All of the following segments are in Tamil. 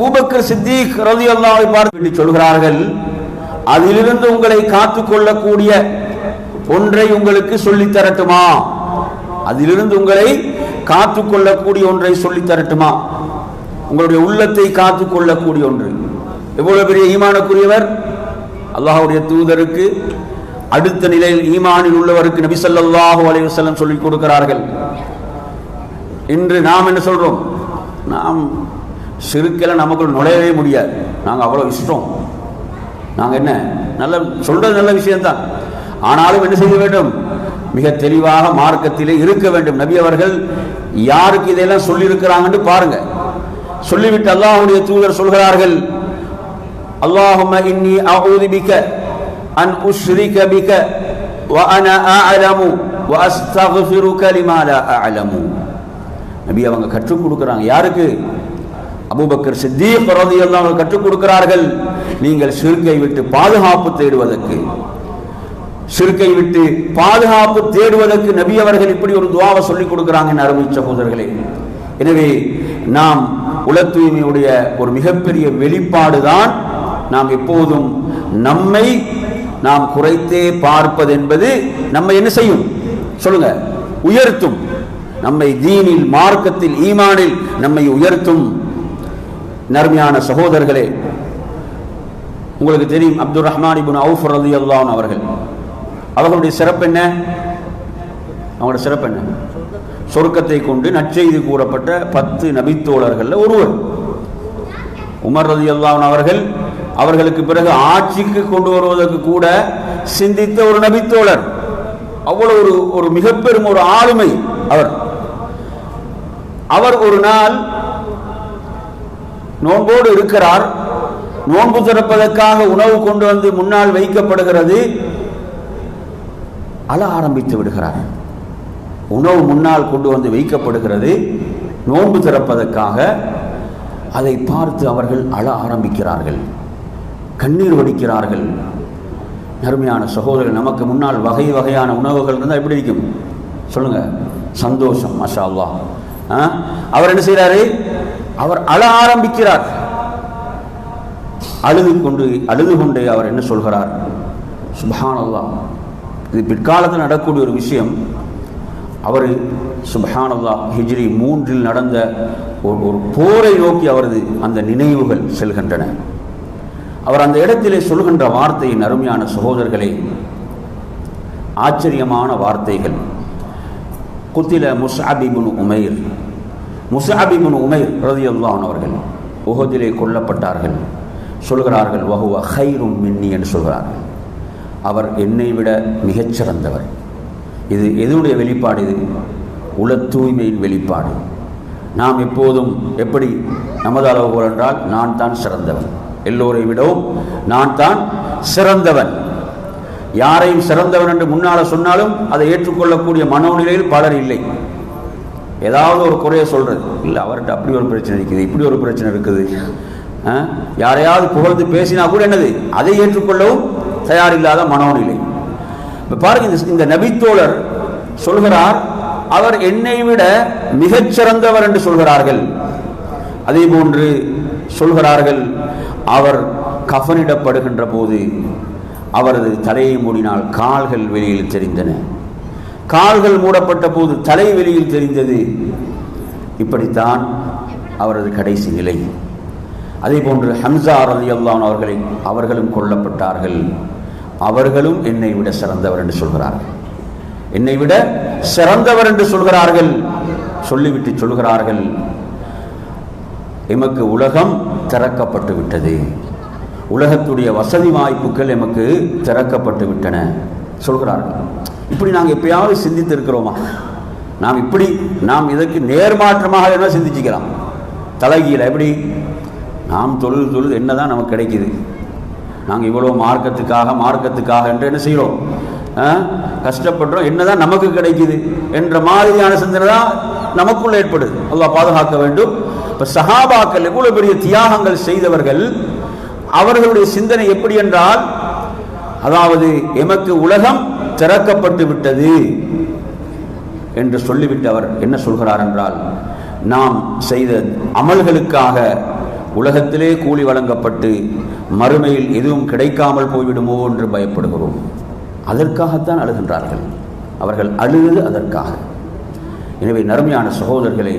அபூபக்கர் சித்திக் ரதி அல்லாவை பார்த்து சொல்கிறார்கள் அதிலிருந்து உங்களை காத்து கொள்ளக்கூடிய ஒன்றை உங்களுக்கு சொல்லித் தரட்டுமா? அதிலிருந்து உங்களை காத்து கொள்ளக்கூடிய ஒன்றை சொல்லித் தரட்டுமா? உங்களுடைய உள்ளத்தை காத்து கொள்ளக்கூடிய ஒன்று. எவ்வளவு பெரிய ஈமானுக்குரியவர்? அல்லாஹுடைய தூதருக்கு அடுத்த நிலையில் ஈமானில் உள்ளவருக்கு நபி ஸல்லல்லாஹு அலைஹி சொல்லிக் கொடுக்கிறார்கள். இன்று நாம் என்ன சொல்றோம்? நாம் சிறுக்கெல்லாம் நமக்குள் நுழையவே முடியாது. நாங்கள் அவ்வளோ இஷ்டம். நாங்கள் என்ன? நல்ல சொல்கிறது நல்ல விஷயம்தான். ஆனாலும் என்ன செய்ய வேண்டும்? மிக தெளிவாக மார்க்கத்திலே இருக்க வேண்டும். நபி அவர்கள் யாருக்கு இதையெல்லாம் சொல்லியிருக்கிறாங்கன்னு பாருங்க. சொல்லிவிட்டு அல்லாஹுடைய தூதர் சொல்கிறார்கள் அல்லாஹும இன்னி அவுதி பிக அன் உஷ்ரிக பிக்க வ அன அஅலமு வ அஸ்தக்ஃபிருக லிமா லா அலமு நபி அவங்க கற்றுக் கொடுக்குறாங்க. யாருக்கு? அபுபக்கர் சித்தீப் ரலியல்லாஹு அன்ஹு கற்றுக் கொடுக்கிறார்கள். நீங்கள் சிறுக்கை விட்டு பாதுகாப்பு தேடுவதற்கு சிறுக்கை விட்டு பாதுகாப்பு தேடுவதற்கு நபி அவர்கள் இப்படி ஒரு துவாவை சொல்லிக் கொடுக்கிறாங்க அருமை சகோதரர்களே. எனவே நாம் உல தூய்மையுடைய ஒரு மிகப்பெரிய வெளிப்பாடு தான் நாம் எப்போதும் நம்மை நாம் குறைத்தே பார்ப்பது என்பது நம்மை என்ன செய்யும்? சொல்லுங்க உயர்த்தும். நம்மை தீனில் மார்க்கத்தில் ஈமானில் நம்மை உயர்த்தும். நர்மையான சகோதரர்களே உங்களுக்கு தெரியும் அப்துல் ரஹ்மான் இபுன் அவுஃப் ரதி அவர்கள். அவர்களுடைய சிறப்பு என்ன? அவங்களோட சிறப்பு என்ன? சொர்க்கத்தை கொண்டு நற்செய்து கூறப்பட்ட பத்து நபித்தோழர்களில் ஒருவர். உமர் ரதி அவர்கள் அவர்களுக்கு பிறகு ஆட்சிக்கு கொண்டு வருவதற்கு கூட சிந்தித்த ஒரு நபித்தோழர். அவ்வளவு ஒரு ஒரு மிகப்பெரும் ஒரு ஆளுமை அவர். அவர் ஒரு நாள் நோன்போடு இருக்கிறார். நோன்பு திறப்பதற்காக உணவு கொண்டு வந்து முன்னால் வைக்கப்படுகிறது. அழ ஆரம்பித்து விடுகிறார். உணவு முன்னால் கொண்டு வந்து வைக்கப்படுகிறது. நோன்பு திறப்பதற்காக அதை பார்த்து அவர்கள் அழ ஆரம்பிக்கிறார்கள். கண்ணீர் வடிக்கிறார்கள். நறுமையான சகோதரர்கள் நமக்கு முன்னால் வகை வகையான உணவுகள் இருந்தால் எப்படி இருக்கும்? சொல்லுங்க. சந்தோஷம் மஷா அல்லா ஆ? அவர் என்ன செய்கிறாரு அவர் அழ ஆரம்பிக்கிறார். அழுது கொண்டு அழுது கொண்டே அவர் என்ன சொல்கிறார்? சுபஹானல்லா இது பிற்காலத்தில் நடக்கூடிய ஒரு விஷயம். அவர் சுபஹானல்லா ஹிஜ்ரி மூன்றில் நடந்த ஒரு ஒரு போரை நோக்கி அவரது அந்த நினைவுகள் செல்கின்றன. அவர் அந்த இடத்திலே சொல்கின்ற வார்த்தையின் அருமையான சகோதரர்களே ஆச்சரியமான வார்த்தைகள். குத்தில முஸ்அபிபுன் உமைர் முஸ்அபிபுன் உமைர் ரதியுல்லான் அவர்கள் உகதிலே கொல்லப்பட்டார்கள். சொல்கிறார்கள் வகுவ ஹைரும் மின்னி என்று சொல்கிறார்கள். அவர் என்னை விட மிகச்சிறந்தவர். இது எதனுடைய வெளிப்பாடு இது? உள தூய்மையின் வெளிப்பாடு. நாம் எப்போதும் எப்படி நமது அளவுகோல் என்றால் நான் தான் சிறந்தவன். எல்லோரை விடவும் நான் தான் சிறந்தவன். யாரையும் சிறந்தவன் என்று முன்னால் சொன்னாலும் அதை ஏற்றுக்கொள்ளக்கூடிய மனோநிலையில் பலர் இல்லை. ஏதாவது ஒரு குறைய சொல்கிறது இல்லை அவர்கிட்ட அப்படி ஒரு பிரச்சனை இருக்குது இப்படி ஒரு பிரச்சனை இருக்குது. ஆ? யாரையாவது புகழ்ந்து பேசினா கூட என்னது? அதை ஏற்றுக்கொள்ளவும் தயாரில்லாத மனோநிலை. இப்போ பாருங்க இந்த- இந்த நபித்தோழர் சொல்கிறார் அவர் என்னை விட மிகச்சிறந்தவர் என்று சொல்கிறார்கள். அதே போன்று சொல்கிறார்கள் அவர் கஃனிடப்படுகின்ற போது அவரது தலையை மூடினால் கால்கள் வெளியில் தெரிந்தன. கால்கள் மூடப்பட்ட போது தலை வெளியில் தெரிந்தது. இப்படித்தான் அவரது கடைசி நிலை. அதே போன்று ஹம்சா ரலியல்லாஹு அவர்களை அவர்களும் கொல்லப்பட்டார்கள். அவர்களும் என்னை விட சிறந்தவர் என்று சொல்கிறார்கள். என்னை விட சிறந்தவர் என்று சொல்கிறார்கள். சொல்லிவிட்டு சொல்கிறார்கள். எமக்கு உலகம் திறக்கப்பட்டு விட்டது உலகத்துடைய வசதி வாய்ப்புகள் எமக்கு திறக்கப்பட்டு விட்டன சொல்கிறார்கள் இப்படி நாங்கள் எப்பயாவது சிந்தித்து இருக்கிறோமா? நாம் இப்படி நாம் இதற்கு நேர்மாற்றமாக என்ன சிந்திச்சுக்கலாம். தலைகீழ எப்படி? நாம் தொழுது தொழுது என்னதான் நமக்கு கிடைக்குது. நாங்கள் இவ்வளோ மார்க்கத்துக்காக மார்க்கத்துக்காக என்று என்ன செய்கிறோம்? கஷ்டப்படுறோம் என்னதான் நமக்கு கிடைக்குது என்ற மாதிரியான சிந்தனை தான் நமக்குள்ள ஏற்படுது. அல்லாஹ் பாதுகாக்க வேண்டும். இப்போ சஹாபாக்கள் எவ்வளோ பெரிய தியாகங்கள் செய்தவர்கள் அவர்களுடைய சிந்தனை எப்படி என்றால் அதாவது எமக்கு உலகம் திறக்கப்பட்டு விட்டது என்று சொல்லிவிட்டு அவர் என்ன சொல்கிறார் என்றால் நாம் செய்த அமல்களுக்காக உலகத்திலே கூலி வழங்கப்பட்டு மறுமையில் எதுவும் கிடைக்காமல் போய்விடுமோ என்று பயப்படுகிறோம். அதற்காகத்தான் அழுகின்றார்கள். அவர்கள் அழுது அதற்காக. எனவே நறுமையான சகோதரர்களே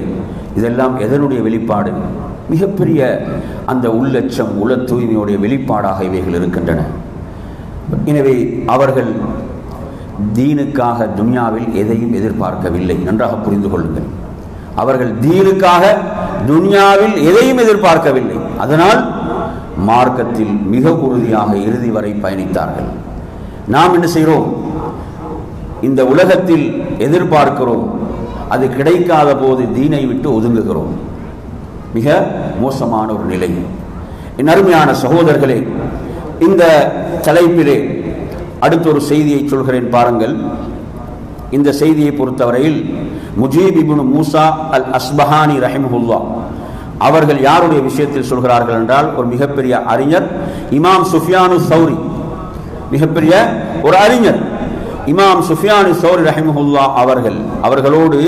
இதெல்லாம் எதனுடைய வெளிப்பாடு? மிகப்பெரிய அந்த உள்ளச்சம் உள தூய்மையுடைய வெளிப்பாடாக இவைகள் இருக்கின்றன. எனவே அவர்கள் தீனுக்காக துன்யாவில் எதையும் எதிர்பார்க்கவில்லை. நன்றாக புரிந்து கொள்ளுங்கள். அவர்கள் தீனுக்காக துன்யாவில் எதையும் எதிர்பார்க்கவில்லை. அதனால் மார்க்கத்தில் மிக உறுதியாக இறுதி வரை பயணித்தார்கள். நாம் என்ன செய்கிறோம்? இந்த உலகத்தில் எதிர்பார்க்கிறோம். அது கிடைக்காத போது தீனை விட்டு ஒதுங்குகிறோம். மிக மோசமான ஒரு நிலை. என் அருமையான சகோதரர்களே இந்த தலைப்பிலே அடுத்த ஒரு செய்தியை சொல்கிறேன் பாருங்கள். இந்த செய்தியை பொறுத்தவரையில் முஜீப் மூசா அல் அஸ்பஹானி ரஹிமஹுல்லா அவர்கள் யாருடைய விஷயத்தில் சொல்கிறார்கள் என்றால் ஒரு மிகப்பெரிய அறிஞர் இமாம் சுஃபியானு சௌரி. மிகப்பெரிய ஒரு அறிஞர் இமாம் சுஃபியானு சௌரி ரஹிமஹுல்லா அவர்கள். அவர்களோடு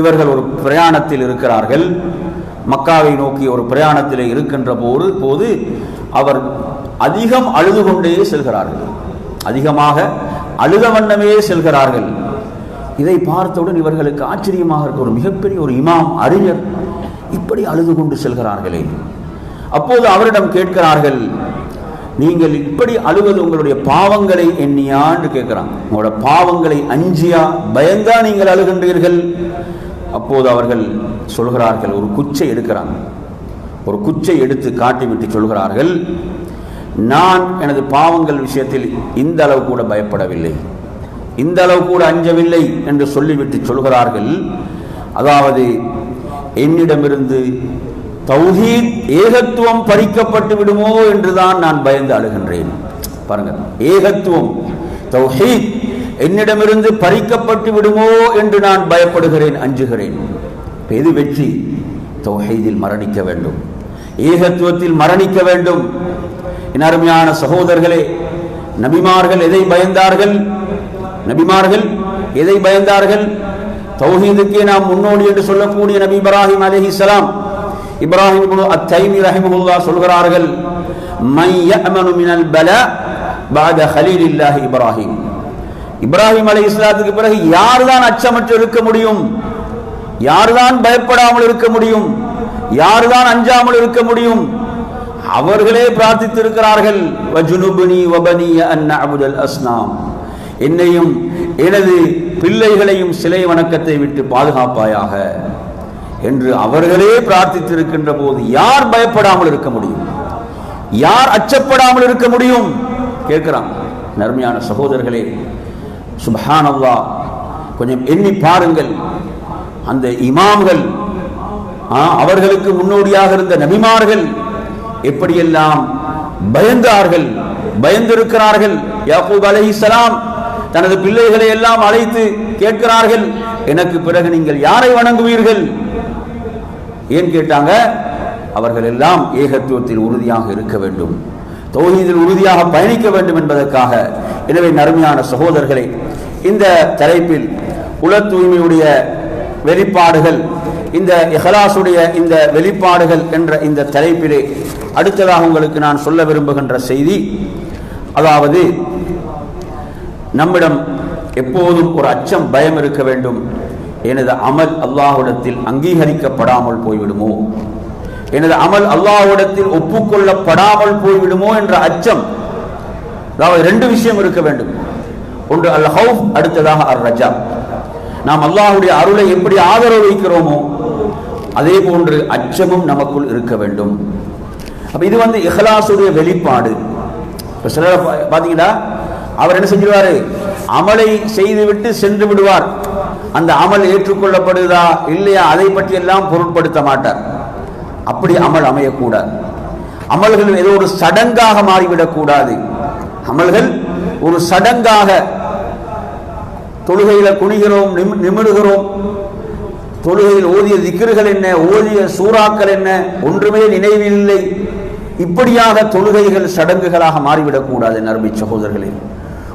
இவர்கள் ஒரு பிரயாணத்தில் இருக்கிறார்கள். மக்காவை நோக்கி ஒரு பிரயாணத்தில் இருக்கின்ற போது போது அவர் அதிகம் அழுது கொண்டே செல்கிறார்கள். அதிகமாக அழுத வண்ணமே செல்கிறார்கள். இதை பார்த்தவுடன் இவர்களுக்கு ஆச்சரியமாக இருக்க ஒரு மிகப்பெரிய ஒரு இமாம் அறிஞர் இப்படி அழுது கொண்டு செல்கிறார்களே. அப்போது அவரிடம் கேட்கிறார்கள் நீங்கள் இப்படி அழுவது உங்களுடைய பாவங்களை எண்ணியான்னு கேட்கிறாங்க உங்களோட பாவங்களை அஞ்சியா பயந்தா நீங்கள் அழுகின்றீர்கள்? அப்போது அவர்கள் சொல்கிறார்கள் ஒரு குச்சை எடுக்கிறாங்க ஒரு குச்சை எடுத்து காட்டிவிட்டு சொல்கிறார்கள் நான் எனது பாவங்கள் விஷயத்தில் இந்த அளவு கூட பயப்படவில்லை. இந்த அளவு கூட அஞ்சவில்லை என்று சொல்லிவிட்டு சொல்கிறார்கள். அதாவது என்னிடமிருந்து தௌஹீத் ஏகத்துவம் பறிக்கப்பட்டு விடுமோ என்றுதான் நான் பயந்து அழுகின்றேன். பாருங்க ஏகத்துவம் தௌஹீத் என்னிடமிருந்து பறிக்கப்பட்டு விடுமோ என்று நான் பயப்படுகிறேன் அஞ்சுகிறேன். எது வெற்றி? தௌஹீதில் மரணிக்க வேண்டும். ஏகத்துவத்தில் மரணிக்க வேண்டும். என் அருமையான சகோதரர்களே நபிமார்கள் எதை பயந்தார்கள்? நபிமார்கள் எதை பயந்தார்கள்? தௌஹீதுக்கே நாம் முன்னோடி என்று சொல்லக்கூடிய நபி இப்ராஹிம் அலைஹிஸ்ஸலாம் இப்ராஹிம் இப்னு அத்தைமி ரஹிமுல்லா சொல்கிறார்கள் மை மினல் பலா பாத ஹலீலில்லாஹி இப்ராஹிம். இப்ராஹிம் அலை இஸ்லாத்துக்கு பிறகு யார்தான் அச்சமற்று இருக்க முடியும்? யார்தான் பயப்படாமல் இருக்க முடியும்? யார்தான் அஞ்சாமல் இருக்க முடியும்? அவர்களே பிரார்த்தித்திருக்கிறார்கள். வஜுனுபுனி வபனிய அன் அபுதல் அஸ்னாம். என்னையும் எனது பிள்ளைகளையும் சிலை வணக்கத்தை விட்டு பாதுகாப்பாயாக என்று அவர்களே பிரார்த்தித்திருக்கின்ற போது யார் பயப்படாமல் இருக்க முடியும்? யார் அச்சப்படாமல் இருக்க முடியும்? கேட்கிறான். நர்மையான சகோதரர்களே சுபஹானல்லா கொஞ்சம் எண்ணி பாருங்கள். அந்த இமாம்கள் ஆ, அவர்களுக்கு முன்னோடியாக இருந்த நபிமார்கள் எப்படியெல்லாம் பயந்தார்கள் பயந்திருக்கிறார்கள்? யாக்கூப் அலைஹிஸ்ஸலாம் தனது பிள்ளைகளை எல்லாம் அழைத்து கேட்கிறார்கள் எனக்கு பிறகு நீங்கள் யாரை வணங்குவீர்கள்? ஏன் கேட்டாங்க அவர்கள் எல்லாம் ஏகத்துவத்தில் உறுதியாக இருக்க வேண்டும் தொகுதியில் உறுதியாக பயணிக்க வேண்டும் என்பதற்காக. எனவே நறுமையான சகோதரர்களே இந்த தலைப்பில் உல தூய்மையுடைய வெளிப்பாடுகள் இந்த இஹலாசுடைய இந்த வெளிப்பாடுகள் என்ற இந்த தலைப்பிலே அடுத்ததாக உங்களுக்கு நான் சொல்ல விரும்புகின்ற செய்தி அதாவது நம்மிடம் எப்போதும் ஒரு அச்சம் பயம் இருக்க வேண்டும். எனது அமல் அல்லாஹுடத்தில் அங்கீகரிக்கப்படாமல் போய்விடுமோ? எனது அமல் அல்லாஹுடத்தில் ஒப்புக்கொள்ளப்படாமல் போய்விடுமோ என்ற அச்சம்? அதாவது ரெண்டு விஷயம் இருக்க வேண்டும். ஒன்று அல் ஹவுஃப் அடுத்ததாக அர் ரஜா நாம் அல்லாஹுடைய அருளை எப்படி ஆதரவு வைக்கிறோமோ அதே போன்று அச்சமும் நமக்குள் இருக்க வேண்டும். அப்ப இது வந்து இஹ்லாசுடைய வெளிப்பாடு. இப்போ சிலர் பா- பாத்தீங்கன்னா அவர் என்ன செஞ்சிருவாரு? அமலை செய்துவிட்டு சென்று விடுவார். அந்த அமல் ஏற்றுக்கொள்ளப்படுதா இல்லையா? அதை பற்றி எல்லாம் பொருட்படுத்த மாட்டார். அப்படி அமல் அமையக்கூடாது. அமல்கள் ஏதோ ஒரு சடங்காக மாறிவிடக்கூடாது அமல்கள் ஒரு சடங்காக தொழுகையில குனிகிறோம் நிமி- நிமிடுகிறோம். தொழுகையில் ஓதிய திக்கர்கள் என்ன? ஓதிய சூறாக்கள் என்ன? ஒன்றுமே நினைவில் இல்லை இப்படியாக தொழுகைகள் சடங்குகளாக மாறிவிடக்கூடாது நர்மை சகோதரர்களே.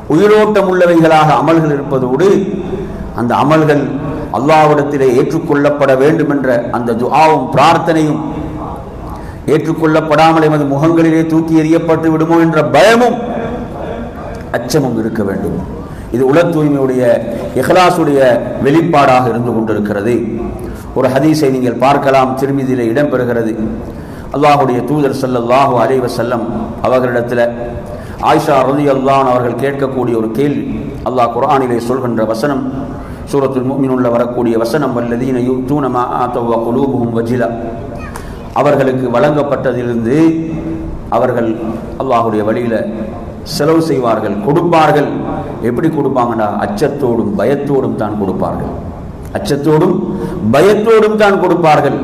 உயிரோட்டம் உள்ளவைகளாக அமல்கள் இருப்பதோடு அந்த அமல்கள் அல்லாவிடத்திலே ஏற்றுக்கொள்ளப்பட வேண்டும் என்ற அந்த துஆவும் பிரார்த்தனையும் ஏற்றுக்கொள்ளப்படாமல் எமது முகங்களிலே தூக்கி எறியப்பட்டு விடுமோ என்ற பயமும் அச்சமும் இருக்க வேண்டும். இது உல தூய்மையுடைய இஹ்லாசுடைய வெளிப்பாடாக இருந்து கொண்டிருக்கிறது. ஒரு ஹதீஸை நீங்கள் பார்க்கலாம். திருமதியிலே இடம்பெறுகிறது. அல்லாஹுடைய தூதர் ஸல்லல்லாஹு அலைவ செல்லம் அவர்களிடத்தில் ஆயிஷா ரலியல்லாஹு அவர்கள் கேட்கக்கூடிய ஒரு கேள்வி. அல்லாஹ் குரானிலே சொல்கின்ற வசனம் சூரத்துல் மீனுள்ள வரக்கூடிய வசனம் வல்லதீன தூணமா மா ஆத்தவ வஜிலா. அவர்களுக்கு வழங்கப்பட்டதிலிருந்து அவர்கள் அல்லாஹுடைய வழியில் செலவு செய்வார்கள் கொடுப்பார்கள். எப்படி கொடுப்பாங்கன்னா அச்சத்தோடும் பயத்தோடும் தான் கொடுப்பார்கள். அச்சத்தோடும் பயத்தோடும் தான் கொடுப்பார்கள்.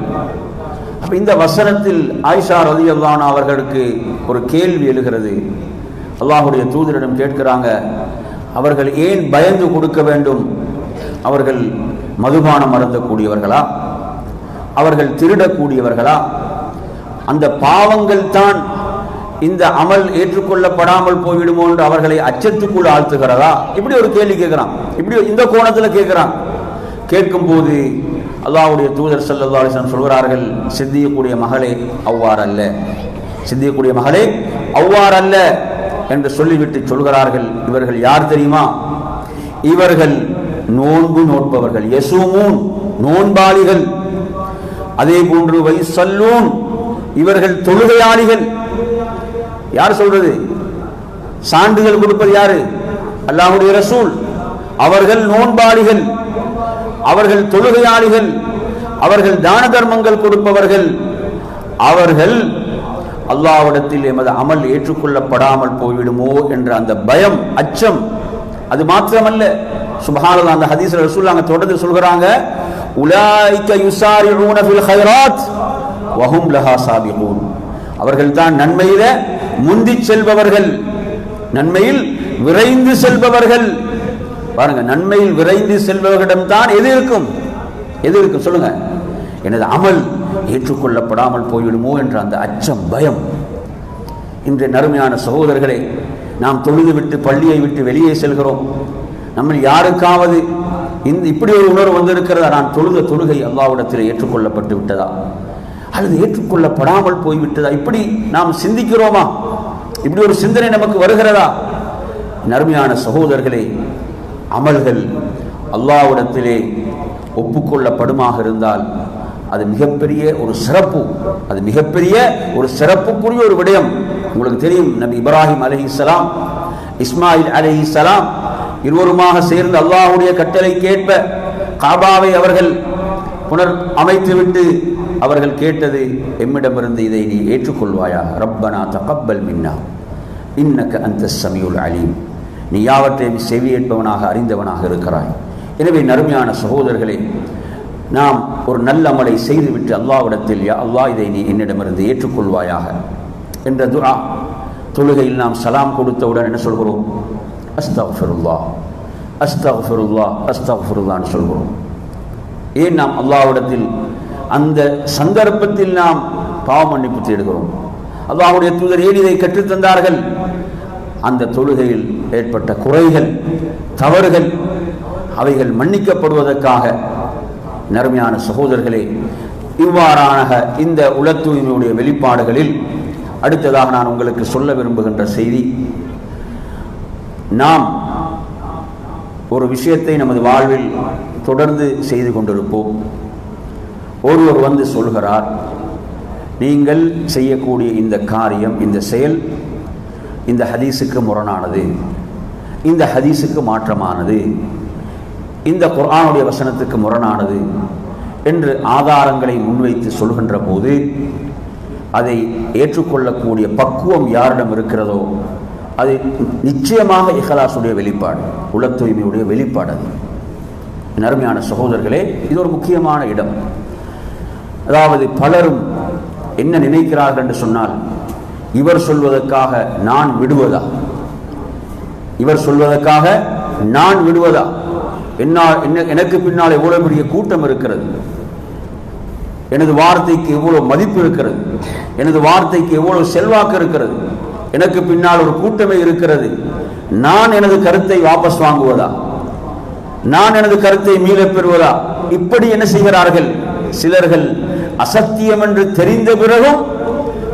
அப்ப இந்த வசனத்தில் ஆயிஷா ரதி அவர்களுக்கு ஒரு கேள்வி எழுகிறது. அல்லாஹுடைய தூதரிடம் கேட்கிறாங்க அவர்கள் ஏன் பயந்து கொடுக்க வேண்டும்? அவர்கள் மதுபானம் அருந்தக்கூடியவர்களா? அவர்கள் திருடக்கூடியவர்களா? அந்த பாவங்கள் தான் இந்த அமல் ஏற்றுக்கொள்ளப்படாமல் போய்விடுமோ என்று அவர்களை அச்சத்துக்குள் ஆழ்த்துகிறதா? இப்படி ஒரு கேள்வி கேட்கிறான். இப்படி இந்த கோணத்தில் கேட்கிறான். கேட்கும் அல்லாவுடைய தூதர் ஸல்லல்லாஹு அலைஹி சொல்கிறார்கள் சிந்தியக்கூடிய மகளே அவ்வாறல்ல சிந்தியக்கூடிய மகளே அவ்வாறல்ல என்று சொல்லிவிட்டு சொல்கிறார்கள். இவர்கள் யார் தெரியுமா? இவர்கள் நோன்பு நோட்பவர்கள். எசுமூன் நோன்பாளிகள். அதே போன்று வைசல்லூன் இவர்கள் தொழுகையாளிகள். யார் சொல்றது? சான்றிதழ் கொடுப்பது யாரு? அல்லாஹுடைய ரசூல். அவர்கள் நோன்பாளிகள். அவர்கள் தொழுகையாளிகள் அவர்கள் தான தர்மங்கள் கொடுப்பவர்கள் அவர்கள் அல்லாவிடத்தில் எமது அமல் ஏற்றுக்கொள்ளப்படாமல் போய்விடுமோ என்ற அந்த பயம் அச்சம் அது மாத்திரமல்ல. சுபஹானல்லாஹ் அந்த ஹதீஸ்ல ரசூல் அங்க தொடர்ந்து சொல்கிறாங்க உலாய்க யுசாரிஊன ஃபில் ஹைராத் வஹும் லஹா சாபிகூன். அவர்கள் தான் நன்மையில முந்தி செல்பவர்கள் நன்மையில் விரைந்து செல்பவர்கள். பாருங்க நன்மையில் விரைந்து செல்பவர்களிடம் தான் எது இருக்கும்? எது இருக்கும் சொல்லுங்க. எனது அமல் ஏற்றுக்கொள்ளப்படாமல் போய்விடுமோ என்ற அந்த அச்சம் பயம். இன்றைய நறுமையான சகோதரர்களே நாம் தொழுது விட்டு பள்ளியை விட்டு வெளியே செல்கிறோம். நம்ம யாருக்காவது இந்த இப்படி ஒரு உணர்வு வந்திருக்கிறதா? நான் தொழுத தொழுகை அல்லாவிடத்தில் ஏற்றுக்கொள்ளப்பட்டு விட்டதா? அல்லது ஏற்றுக்கொள்ளப்படாமல் போய்விட்டதா? இப்படி நாம் சிந்திக்கிறோமா? இப்படி ஒரு சிந்தனை நமக்கு வருகிறதா? நறுமையான சகோதரர்களே அமல்கள் அல்லாவிடத்திலே ஒப்புக்கொள்ளப்படுமாக இருந்தால் அது மிகப்பெரிய ஒரு சிறப்பு. அது மிகப்பெரிய ஒரு சிறப்புக்குரிய ஒரு விடயம். உங்களுக்கு தெரியும் நபி இப்ராஹிம் அலைஹிஸ்ஸலாம் இஸ்மாயில் அலைஹிஸ்ஸலாம் இருவருமாக சேர்ந்து அல்லாஹுடைய கட்டளை கேட்ப காபாவை அவர்கள் புனர் அமைத்துவிட்டு அவர்கள் கேட்டது எம்மிடமிருந்து இதை நீ ஏற்றுக்கொள்வாயா? ரப்பனா தகப்பல் மின்னா. இன்னக்க அந்த சமியுல் அலீம். நீ யாவற்றையும் செவி என்பவனாக அறிந்தவனாக இருக்கிறாய். எனவே நறுமையான சகோதரர்களே நாம் ஒரு நல்ல அமலை செய்துவிட்டு அல்லாவிடத்தில் யா அல்லாஹ் இதை நீ என்னிடமிருந்து ஏற்றுக்கொள்வாயாக? என்ற துரா தொழுகையில் நாம் சலாம் கொடுத்தவுடன் என்ன சொல்கிறோம்? அஸ்தஃபருல்லா அஸ்தஃபருல்லா அஸ்தஃபருல்லான்னு சொல்கிறோம். ஏன் நாம் அல்லாவிடத்தில் அந்த சந்தர்ப்பத்தில் நாம் பாவ மன்னிப்பு தேடுகிறோம்? அல்லாவுடைய தூதர் ஏன் இதை கற்றுத்தந்தார்கள்? அந்த தொழுகையில் ஏற்பட்ட குறைகள் தவறுகள் அவைகள் மன்னிக்கப்படுவதற்காக நறுமையான சகோதரர்களே இவ்வாறான இந்த உல தூய்மையுடைய வெளிப்பாடுகளில் அடுத்ததாக நான் உங்களுக்கு சொல்ல விரும்புகின்ற செய்தி நாம் ஒரு விஷயத்தை நமது வாழ்வில் தொடர்ந்து செய்து கொண்டிருப்போம். ஒருவர் வந்து சொல்கிறார் நீங்கள் செய்யக்கூடிய இந்த காரியம் இந்த செயல் இந்த ஹதீஸுக்கு முரணானது. இந்த ஹதீஸுக்கு மாற்றமானது. இந்த குர்ஆனுடைய வசனத்துக்கு முரணானது என்று ஆதாரங்களை முன்வைத்து சொல்கின்ற போது அதை ஏற்றுக்கொள்ளக்கூடிய பக்குவம் யாரிடம் இருக்கிறதோ அது நிச்சயமாக இஹலாசுடைய வெளிப்பாடு உள தூய்மையுடைய வெளிப்பாடு அது. அருமையான சகோதரர்களே இது ஒரு முக்கியமான இடம். அதாவது பலரும் என்ன நினைக்கிறார்கள் என்று சொன்னால் இவர் சொல்வதற்காக நான் விடுவதா? இவர் சொல்வதற்காக நான் விடுவதா? என்னால் என்ன எனக்கு பின்னால் எவ்வளவு பெரிய கூட்டம் இருக்கிறது. எனது வார்த்தைக்கு எவ்வளவு மதிப்பு இருக்கிறது. எனது வார்த்தைக்கு எவ்வளவு செல்வாக்கு இருக்கிறது. எனக்கு பின்னால் ஒரு கூட்டமே இருக்கிறது. நான் எனது கருத்தை வாபஸ் வாங்குவதா? நான் எனது கருத்தை மீளப் பெறுவதா? இப்படி என்ன செய்கிறார்கள்? சிலர்கள் அசத்தியம் என்று தெரிந்த பிறகும்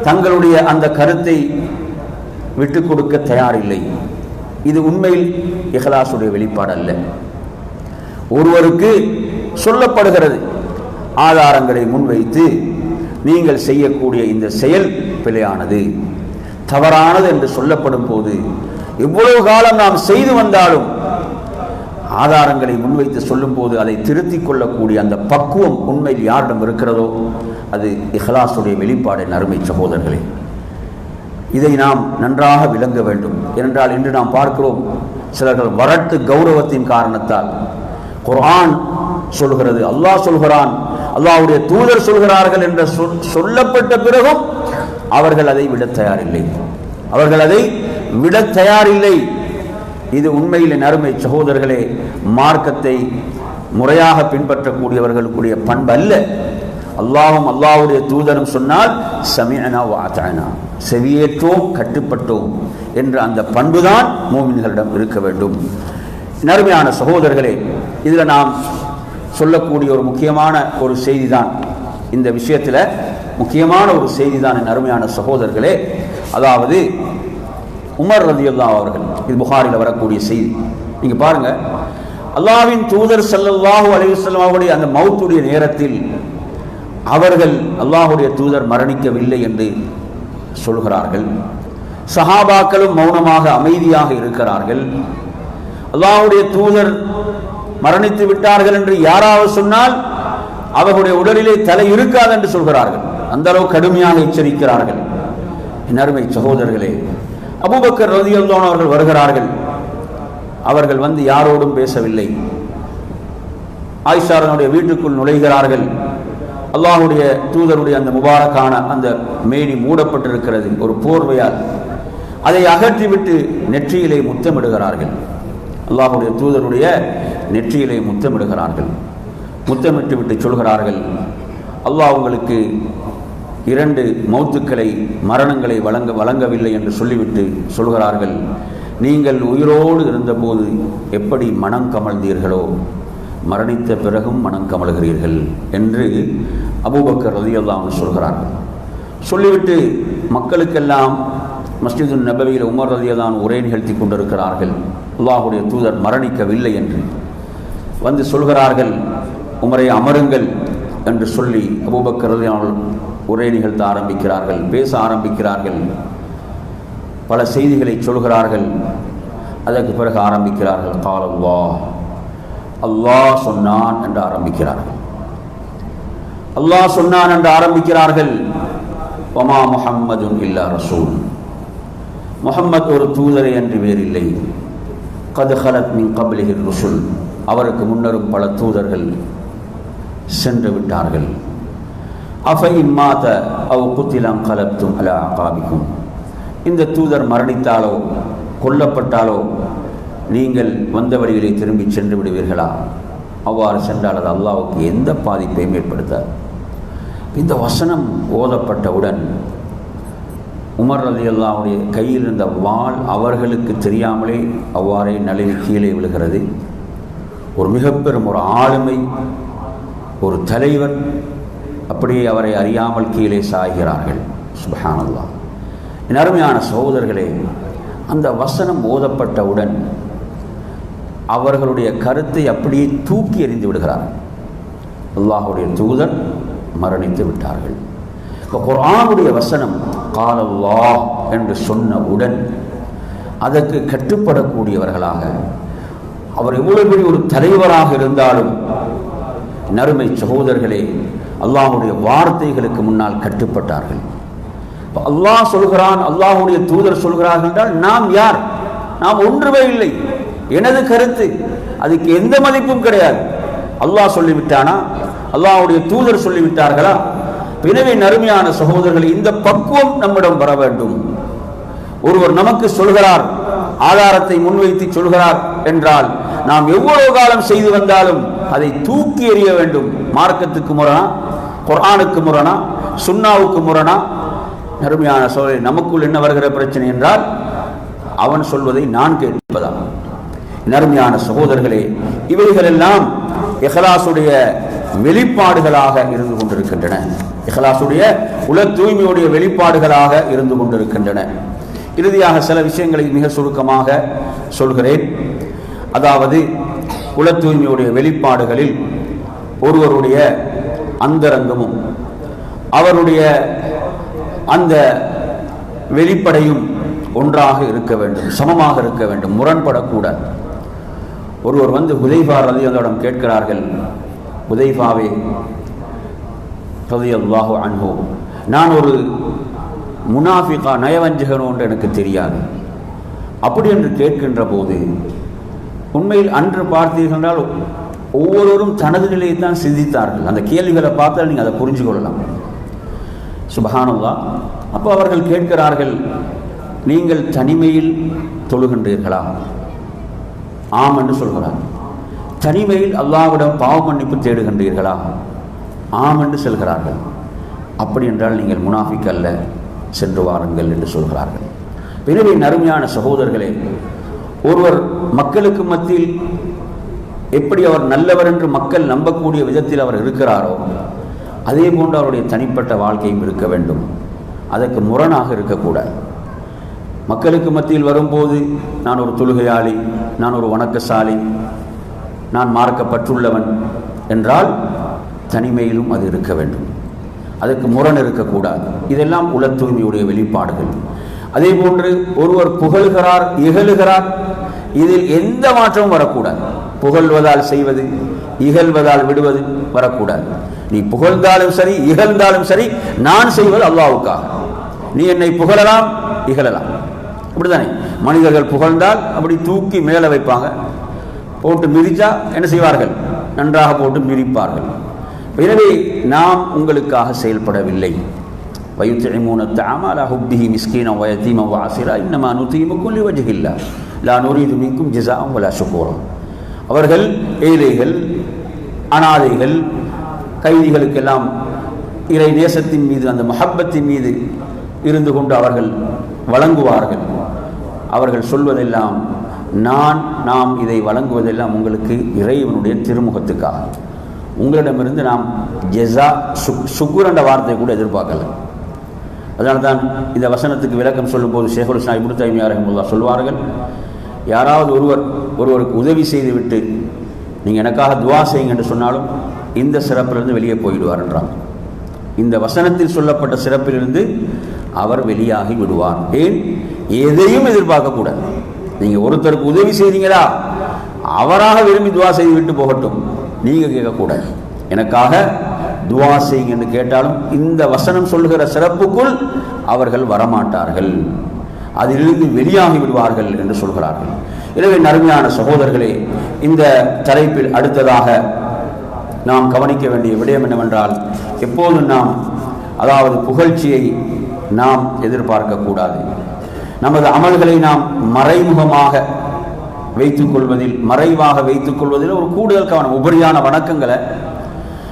தங்களுடைய அந்த கருத்தை விட்டுக் கொடுக்க தயாரில்லை. இது உண்மையில் இஹ்லாசுடைய வெளிப்பாடு அல்ல. ஒருவருக்கு சொல்லப்படுகிறது ஆதாரங்களை முன்வைத்து நீங்கள் செய்யக்கூடிய இந்த செயல் பிழையானது தவறானது என்று சொல்லப்படும் போது எவ்வளவு காலம் நாம் செய்து வந்தாலும் ஆதாரங்களை முன்வைத்து சொல்லும்போது அதை திருத்திக் கொள்ளக்கூடிய அந்த பக்குவம் உண்மையில் யாரிடம் இருக்கிறதோ அது இஹ்லாசுடைய வெளிப்பாடு அருமை சகோதரர்களே. இதை நாம் நன்றாக விளங்க வேண்டும். ஏனென்றால் இன்று நாம் பார்க்கிறோம் சிலர்கள் வரட்டு கௌரவத்தின் காரணத்தால். குர்ஆன் சொல்கிறது அல்லாஹ் சொல்கிறான் அல்லாஹ்வுடைய தூதர் சொல்கிறார்கள் என்ற சொல்- சொல்லப்பட்ட பிறகும் அவர்கள் அதை விட தயாரில்லை. அவர்கள் அதை விட தயாரில்லை. இது உண்மையில் என் அருமை சகோதரர்களே மார்க்கத்தை முறையாக பின்பற்றக்கூடியவர்களுக்குரிய பண்பு அல்ல. அல்லாஹும் அல்லாஹுடைய தூதரும் சொன்னால் சமியனா வாத்தனா செவியேற்றோம் கட்டுப்பட்டோம் என்ற அந்த பண்புதான் மூமின்களிடம் இருக்க வேண்டும். நறுமையான சகோதரர்களே இதில் நாம் சொல்லக்கூடிய ஒரு முக்கியமான ஒரு செய்தி தான் இந்த விஷயத்தில் முக்கியமான ஒரு செய்தி தான் என் அருமையான சகோதரர்களே. அதாவது உமர் ரதியுல்லா அவர்கள் இது புகாரில் வரக்கூடிய செய்தி. நீங்கள் பாருங்கள் அல்லாவின் தூதர் ஸல்லல்லாஹு அலைஹி வஸல்லம் அவருடைய அந்த மௌத்துடைய நேரத்தில் அவர்கள் அல்லாஹுடைய தூதர் மரணிக்கவில்லை என்று சொல்கிறார்கள். சஹாபாக்களும் மௌனமாக அமைதியாக இருக்கிறார்கள். அல்லாஹுடைய தூதர் மரணித்து விட்டார்கள் என்று யாராவது சொன்னால் அவர்களுடைய உடலிலே தலை இருக்காது என்று சொல்கிறார்கள். அந்த அளவு கடுமையாக எச்சரிக்கிறார்கள். என் அருமை சகோதரர்களே அபூபக்கர் ரலியல்லாஹு அவர்கள் வருகிறார்கள். அவர்கள் வந்து யாரோடும் பேசவில்லை. ஆயிஷாரனுடைய வீட்டுக்குள் நுழைகிறார்கள். அல்லாஹுடைய தூதருடைய அந்த முபாரக்கான அந்த மேனி மூடப்பட்டிருக்கிறது ஒரு போர்வையால். அதை அகற்றிவிட்டு நெற்றியிலே முத்தமிடுகிறார்கள். அல்லாஹுடைய தூதருடைய நெற்றியிலே முத்தமிடுகிறார்கள். முத்தமிட்டு விட்டு சொல்கிறார்கள் அல்லாஹ் உங்களுக்கு இரண்டு மௌத்துக்களை மரணங்களை வழங்க வழங்கவில்லை என்று சொல்லிவிட்டு சொல்கிறார்கள். நீங்கள் உயிரோடு இருந்தபோது எப்படி மனம் கமழ்ந்தீர்களோ மரணித்த பிறகும் மனம் கமழுகிறீர்கள் என்று அபூபக்கர் ரதி அன்ஹு சொல்கிறார்கள் சொல்லிவிட்டு மக்களுக்கெல்லாம் மஸ்ஜிது நபவியில் உமர் ரலியல்லாஹு அன்ஹு உரை நிகழ்த்தி கொண்டிருக்கிறார்கள். அல்லாஹுடைய தூதர் மரணிக்கவில்லை என்று. வந்து சொல்கிறார்கள் உமரை அமருங்கள் என்று சொல்லி அபூபக்கர் ரலியல்லாஹு உரை நிகழ்த்த ஆரம்பிக்கிறார்கள் பேச ஆரம்பிக்கிறார்கள். பல செய்திகளை சொல்கிறார்கள். அதற்கு பிறகு ஆரம்பிக்கிறார்கள் கால் அல்லாஹ் சொன்னான் என்று ஆரம்பிக்கிறார்கள். அல்லாஹ் சொன்னான் என்று ஆரம்பிக்கிறார்கள். ஒமா முஹம்மதுன் இல்லா ரசூல். முகம்மத் ஒரு தூதரை என்று வேறில்லை கது ஹலத் மின் கபிலிஹிர் ருசுல். அவருக்கு முன்னரும் பல தூதர்கள் சென்று விட்டார்கள். அஃபை மாத அவ் குத்திலாம் கலப்தும் அல அகாபிக்கும். இந்த தூதர் மரணித்தாலோ கொல்லப்பட்டாலோ நீங்கள் வந்த வழிகளை திரும்பி சென்று விடுவீர்களா? அவ்வாறு சென்றால் அது அல்லாவுக்கு எந்த பாதிப்பையும் ஏற்படுத்தாது. இந்த வசனம் ஓதப்பட்டவுடன் உமர் அலி அல்லாவுடைய கையில் இருந்த வாள் அவர்களுக்கு தெரியாமலே அவ்வாறே நழுவி கீழே விழுகிறது. ஒரு மிகப்பெரும் ஒரு ஆளுமை ஒரு தலைவர் அப்படியே அவரை அறியாமல் கீழே சாய்கிறார்கள். சுபஹானல்லா என் அருமையான சகோதரர்களே அந்த வசனம் ஓதப்பட்டவுடன் அவர்களுடைய கருத்தை அப்படியே தூக்கி எறிந்து விடுகிறார். அல்லாஹுடைய தூதர் மரணித்து விட்டார்கள். இப்போ குரானுடைய வசனம் காலல்லா என்று சொன்னவுடன் அதற்கு கட்டுப்படக்கூடியவர்களாக அவர் எவ்வளவு பெரிய ஒரு தலைவராக இருந்தாலும் நறுமை சகோதரர்களே அல்லாஹுடைய வார்த்தைகளுக்கு முன்னால் கட்டுப்பட்டார்கள். இப்போ அல்லாஹ் சொல்கிறான் அல்லாஹுடைய தூதர் சொல்கிறார்கள் என்றால் நாம் யார்? நாம் ஒன்றுமே இல்லை. எனது கருத்து. அதுக்கு எந்த மதிப்பும் கிடையாது. அல்லாஹ் சொல்லிவிட்டானா? அல்லாஹுடைய தூதர் சொல்லிவிட்டார்களா? எனவே நறுமையான சகோதரர்கள் இந்த பக்குவம் நம்மிடம் வர வேண்டும். ஒருவர் நமக்கு சொல்கிறார் ஆதாரத்தை முன்வைத்து சொல்கிறார் என்றால் நாம் எவ்வளவு காலம் செய்து வந்தாலும் அதை தூக்கி எறிய வேண்டும். மார்க்கத்துக்கு முரணா? குரானுக்கு முரணா? சுண்ணாவுக்கு முரணா? நறுமையான சோழரை நமக்குள் என்ன வருகிற பிரச்சனை என்றால் அவன் சொல்வதை நான் கேட்பதா? நர்மையான சகோதரர்களே இவைகளெல்லாம் இஹலாசுடைய வெளிப்பாடுகளாக இருந்து கொண்டிருக்கின்றன. இஹலாசுடைய உல தூய்மையுடைய வெளிப்பாடுகளாக இருந்து கொண்டிருக்கின்றன. இறுதியாக சில விஷயங்களை மிக சுருக்கமாக சொல்கிறேன். அதாவது உல தூய்மையுடைய வெளிப்பாடுகளில் ஒருவருடைய அந்தரங்கமும் அவருடைய அந்த வெளிப்படையும் ஒன்றாக இருக்க வேண்டும் சமமாக இருக்க வேண்டும் முரண்படக்கூடாது. ஒருவர் வந்து ஹுதைஃபா ரதி அதோடம் கேட்கிறார்கள் உதைஃபாவே ரதியல்லாஹு அன்போ நான் ஒரு முனாஃபிகா நயவஞ்சகனோ என்று எனக்கு தெரியாது. அப்படி என்று கேட்கின்ற போது உண்மையில் அன்று பார்த்தீர்கள் என்றால் ஒவ்வொருவரும் தனது நிலையை தான் சிந்தித்தார்கள். அந்த கேள்விகளை பார்த்தால் நீங்கள் அதை புரிஞ்சு கொள்ளலாம். சுபஹானல்லா அப்போ அவர்கள் கேட்கிறார்கள் நீங்கள் தனிமையில் தொழுகின்றீர்களா? ஆம் என்று சொல்கிறார். தனிமையில் அல்லாவிடம் பாவ மன்னிப்பு தேடுகின்றீர்களா? ஆம் என்று செல்கிறார்கள். அப்படி என்றால் நீங்கள் முனாஃபிக் அல்ல சென்று வாருங்கள் என்று சொல்கிறார்கள். எனவே நறுமையான சகோதரர்களே ஒருவர் மக்களுக்கு மத்தியில் எப்படி அவர் நல்லவர் என்று மக்கள் நம்பக்கூடிய விதத்தில் அவர் இருக்கிறாரோ அதே போன்று அவருடைய தனிப்பட்ட வாழ்க்கையும் இருக்க வேண்டும். அதற்கு முரணாக இருக்கக்கூடாது. மக்களுக்கு மத்தியில் வரும்போது நான் ஒரு தொழுகையாளி நான் ஒரு வணக்கசாலி. நான் மார்க்கப்பட்டுள்ளவன் என்றால் தனிமையிலும் அது இருக்க வேண்டும். அதற்கு முரண் இருக்கக்கூடாது. இதெல்லாம் உல தூய்மையுடைய வெளிப்பாடுகள். அதே போன்று ஒருவர் புகழ்கிறார் இகழுகிறார் இதில் எந்த மாற்றமும் வரக்கூடாது. புகழ்வதால் செய்வது இகழ்வதால் விடுவது வரக்கூடாது. நீ புகழ்ந்தாலும் சரி இகழ்ந்தாலும் சரி நான் செய்வது அல்லாவுக்காக. நீ என்னை புகழலாம் இகழலாம். அப்படிதானே மனிதர்கள் புகழ்ந்தால் அப்படி தூக்கி மேலே வைப்பாங்க போட்டு மிதிச்சா என்ன செய்வார்கள் நன்றாக போட்டு மிதிப்பார்கள் எனவே நாம் உங்களுக்காக செயல்படவில்லை ويطعمون الطعام على حبه مسكينا ويتيما وعسيرا انما نطعمكم لوجه الله لا نريد منكم جزاء ولا شكورا அவர்கள் ஏழைகள் அனாதைகள் கைதிகளுக்கெல்லாம் இறை நேசத்தின் மீது அந்த மஹப்பத்தின் மீது இருந்து கொண்டு அவர்கள் வழங்குவார்கள் அவர்கள் சொல்வதெல்லாம் நான் நாம் இதை வழங்குவதெல்லாம் உங்களுக்கு இறைவனுடைய திருமுகத்துக்காக. உங்களிடமிருந்து நாம் ஜெசா சு சுக்குர் என்ற வார்த்தையை கூட எதிர்பார்க்கல. அதனால தான் இந்த வசனத்துக்கு விளக்கம் சொல்லும்போது ஷேகுல் இஸ்லாம் இப்னு தைமியா ரஹமுல்லா சொல்வார்கள் யாராவது ஒருவர் ஒருவருக்கு உதவி செய்துவிட்டு நீங்கள் எனக்காக துவா செய்யுங்க என்று சொன்னாலும் இந்த சிறப்பிலிருந்து வெளியே போயிடுவார் என்றான் இந்த வசனத்தில் சொல்லப்பட்ட சிறப்பிலிருந்து அவர் வெளியாகி விடுவார். ஏன்? எதையும் எதிர்பார்க்கக்கூடாது. நீங்கள் ஒருத்தருக்கு உதவி செய்தீங்களா அவராக விரும்பி துவா செய்து விட்டு போகட்டும். நீங்கள் கேட்கக்கூடாது. எனக்காக துவா செய்யுங்கன்னு கேட்டாலும் இந்த வசனம் சொல்லுகிற சிறப்புக்குள் அவர்கள் வரமாட்டார்கள். அதிலிருந்து வெளியாகி விடுவார்கள் என்று சொல்கிறார்கள். எனவே நறுமையான சகோதரர்களே இந்த தலைப்பில் அடுத்ததாக நாம் கவனிக்க வேண்டிய விடயம் என்னவென்றால் எப்போதும் நாம் அதாவது புகழ்ச்சியை நாம் எதிர்பார்க்கக்கூடாது. நமது அமல்களை நாம் மறைமுகமாக வைத்துக் கொள்வதில் மறைவாக வைத்துக் கொள்வதில் ஒரு கூடுதல் கவனம் உபரியான வணக்கங்களை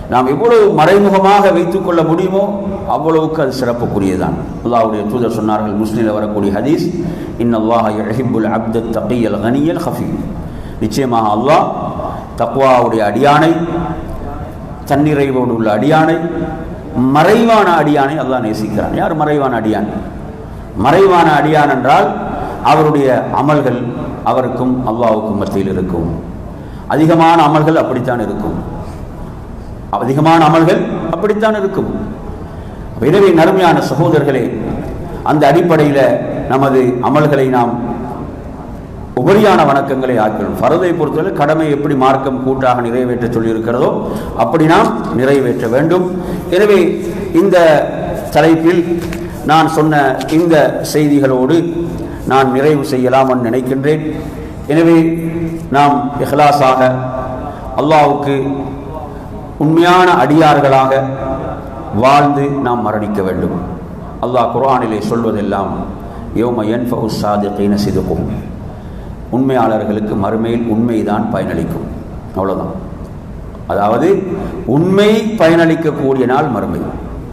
நாம் எவ்வளவு மறைமுகமாக வைத்துக் கொள்ள முடியுமோ அவ்வளவுக்கு அது சிறப்புக்குரியதான் அல்லாவுடைய தூதர் சொன்னார்கள் முஸ்லீமில் வரக்கூடிய ஹதீஸ் இன் அல்லாஹ் யஹிப்புல் தகையல் ஹனியல் ஹஃபி. நிச்சயமாக அல்லாஹ் தக்வாவுடைய அடியானை தன்னிறைவோடு உள்ள அடியானை மறைவான அடியானை அல்லாஹ் நேசிக்கிறான். யார் மறைவான அடியான்? மறைவான அடியான் என்றால் அவருடைய அமல்கள் அவருக்கும் அல்லாவுக்கும் மத்தியில் இருக்கும். அதிகமான அமல்கள் அப்படித்தான் இருக்கும். அதிகமான அமல்கள் அப்படித்தான் இருக்கும். எனவே நறுமையான சகோதரர்களே அந்த அடிப்படையில் நமது அமல்களை நாம் உபரியான வணக்கங்களை ஆக்கணும் ஃபரதை பொறுத்தவரை கடமை எப்படி மார்க்கம் கூட்டாக நிறைவேற்ற சொல்லியிருக்கிறதோ அப்படி நாம் நிறைவேற்ற வேண்டும். எனவே இந்த தலைப்பில் நான் சொன்ன இந்த செய்திகளோடு நான் நிறைவு செய்யலாம் நினைக்கின்றேன். எனவே நாம் இஹ்லாஸாக அல்லாவுக்கு உண்மையான அடியார்களாக வாழ்ந்து நாம் மரணிக்க வேண்டும். அல்லாஹ் குரானிலே சொல்வதெல்லாம் யோம என்ஃபு சாதிகீன சிதுக்கும் உண்மையாளர்களுக்கு மறுமையில் உண்மைதான் பயனளிக்கும். அவ்வளோதான் அதாவது உண்மை பயனளிக்கக்கூடிய நாள் மறுமை.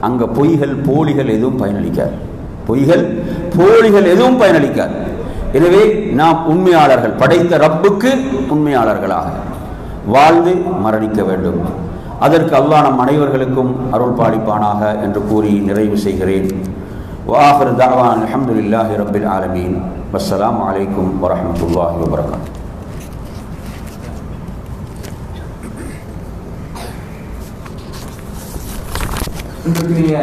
அங்கே பொய்கள் போலிகள் எதுவும் பயனளிக்காது. பொய்கள் போலிகள் எதுவும் பயனளிக்காது. எனவே நாம் உண்மையாளர்கள் படைத்த ரப்புக்கு உண்மையாளர்களாக வாழ்ந்து மரணிக்க வேண்டும். அதற்கு அல்லா நம் அனைவர்களுக்கும் அருள் பாலிப்பானாக என்று கூறி நிறைவு செய்கிறேன். வாஹர் தாவான் அஹமதுல்லாஹி ரபில் ஆலமீன். வஸ்ஸலாம் அலைக்கும் வரஹமத்துல்லாஹி வபரகாத் இன்றைய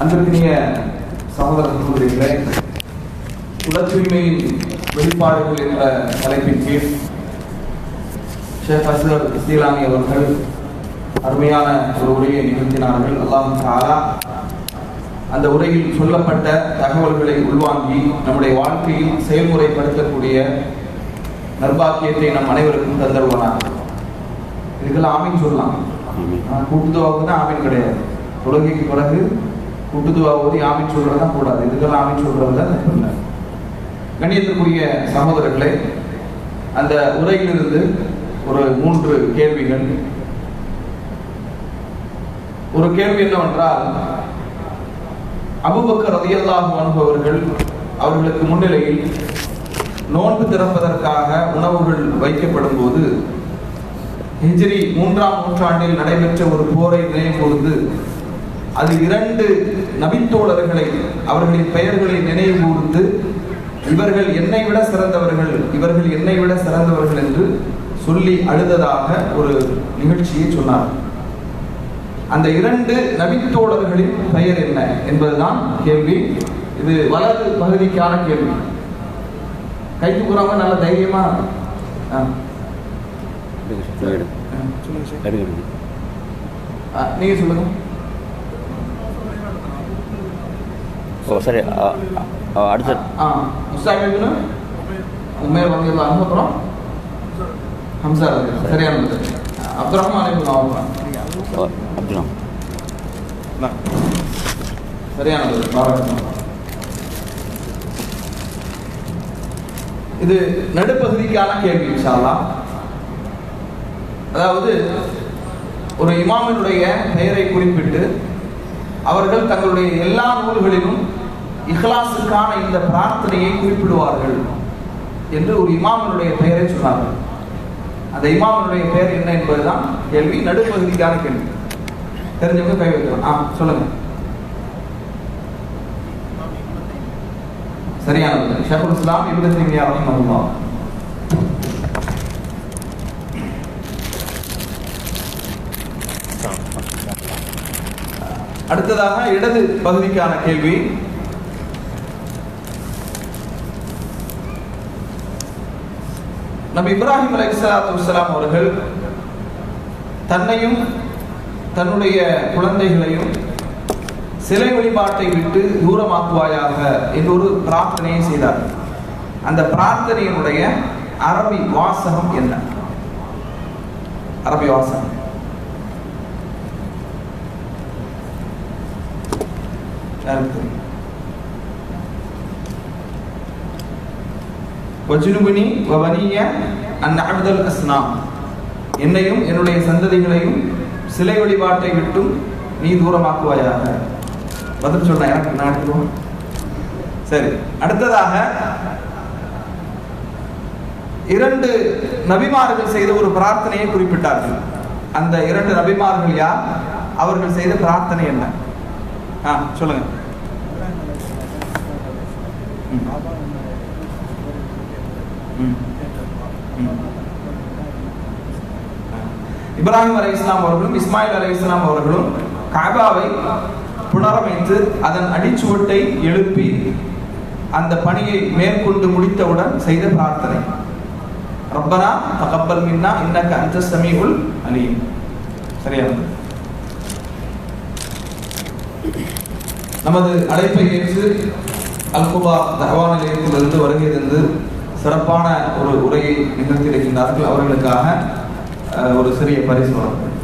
அன்பிற்கினிய சகோதர சகோதரிகளே உல தூய்மையின் வெளிப்பாடுகள் என்ற தலைப்பின் கீழ் ஷேக் அசர் இஸ்லாமி அவர்கள் அருமையான ஒரு உரையை நிகழ்த்தினார்கள். அல்லாஹ் தாலா அந்த உரையில் சொல்லப்பட்ட தகவல்களை உள்வாங்கி நம்முடைய வாழ்க்கையில் செயல்முறைப்படுத்தக்கூடிய நர்பாக்கியத்தை நம் அனைவருக்கும் தந்தருவனாக. இதுக்கெல்லாம் ஆமீன் சொல்லலாம். கூட்டுதுவாவுக்கு தான் ஆமீன் கிடையாது. தொழுகைக்கு பிறகு கூட்டுதுவா ஓதி ஆமீன் சொல்றது தான் கூடாது இதுக்கெல்லாம் ஆமீன் சொல்றது தான் கண்ணியத்திற்குரிய சகோதரர்களே அந்த உரையிலிருந்து ஒரு மூன்று கேள்விகள் ஒரு கேள்வி என்னவென்றால் அபுபக்கர் ரதியல்லாஹு அனுபவர்கள் அவர்களுக்கு முன்னிலையில் நோன்பு திறப்பதற்காக உணவுகள் வைக்கப்படும் போது ஹிஜ்ரி மூன்றாம் நூற்றாண்டில் நடைபெற்ற ஒரு போரை நினைவுகூர்ந்து அது இரண்டு நபித்தோழர்களை அவர்களின் பெயர்களை நினைவு கூர்ந்து இவர்கள் என்னை விட சிறந்தவர்கள் இவர்கள் என்னை விட சிறந்தவர்கள் என்று சொல்லி அழுததாக ஒரு நிகழ்ச்சியை சொன்னார் அந்த இரண்டு நபித்தோழர்களின் பெயர் என்ன என்பதுதான் கேள்வி. இது வலது பகுதிக்கான கேள்வி. கை தூக்குறவங்க நல்ல தைரியமா? நீங்க சொல்லுங்க. ஓ சரி. அடுத்த. ஆ முஸ்தாபிப்னு உமேர் ரலியல்லாஹு அன்ஹு அப்புறம் ஹம்சா ரலியல்லாஹு சரியானது அப்துல் ரஹ்மான் இப்னு அவுஃப் அப்படின்னா சரியானது. இது நடுப்பகுதிக்கான கேள்வி இன்ஷா அதாவது ஒரு இமாமினுடைய பெயரை குறிப்பிட்டு அவர்கள் தங்களுடைய எல்லா நூல்களிலும் இஹ்லாசுக்கான இந்த பிரார்த்தனையை குறிப்பிடுவார்கள் என்று ஒரு இமாமினுடைய பெயரை சொன்னார்கள். அந்த இமாமனுடைய பெயர் என்ன என்பதுதான் கேள்வி. நடுப்பகுதிக்கான கேள்வி. தெரிஞ்சவங்க கை வைக்கலாம். ஆ சொல்லுங்க. சரியானது. ஷேகுல் இஸ்லாம் இப்னு தீமியா ரஹ்மத்துல்லாஹ் அடுத்ததாக இடது பகுதிக்கான கேள்வி. நபி இப்ராஹிம் அலை சலாத்து வலாம் அவர்கள் தன்னையும் தன்னுடைய குழந்தைகளையும் சிலை வழிபாட்டை விட்டு தூரமாக்குவாயாக என்று ஒரு பிரார்த்தனையை செய்தார். அந்த பிரார்த்தனையினுடைய அரபி வாசகம் என்ன? அரபி வாசகம். யாருக்கு தெரியும்? வஜ்னுபினி வவனிய அன் அப்தல் அஸ்னாம் என்னையும் என்னுடைய சந்ததிகளையும் சிலை வழிபாட்டை விட்டும் நீ தூரமாக்குவாயாக. பதில் சொன்ன எனக்கு நான் எடுத்துக்குவோம் சரி அடுத்ததாக இரண்டு நபிமார்கள் செய்த ஒரு பிரார்த்தனையை குறிப்பிட்டார்கள். அந்த இரண்டு நபிமார்கள் யார்? அவர்கள் செய்த பிரார்த்தனை என்ன? ஆ சொல்லுங்க. ம். இப்ராஹிம் அலை இஸ்லாம் அவர்களும் இஸ்மாயில் அலை இஸ்லாம் அவர்களும் காபாவை புனரமைத்து அதன் அடிச்சுவட்டை எழுப்பி அந்த பணியை மேற்கொண்டு முடித்தவுடன் செய்த பிரார்த்தனை. ரப்பனா தகப்பல் மின்னா இன்னக்கு அந்த சமீபுல் அலியும் சரியானது நமது அழைப்பை ஏற்று அல்குபா தகவா நிலையத்திலிருந்து வருகை தந்து சிறப்பான ஒரு உரையை நிகழ்த்தியிருக்கின்றார்கள் அவர்களுக்காக ஒரு சிறிய பரிசு வழங்குகிறேன்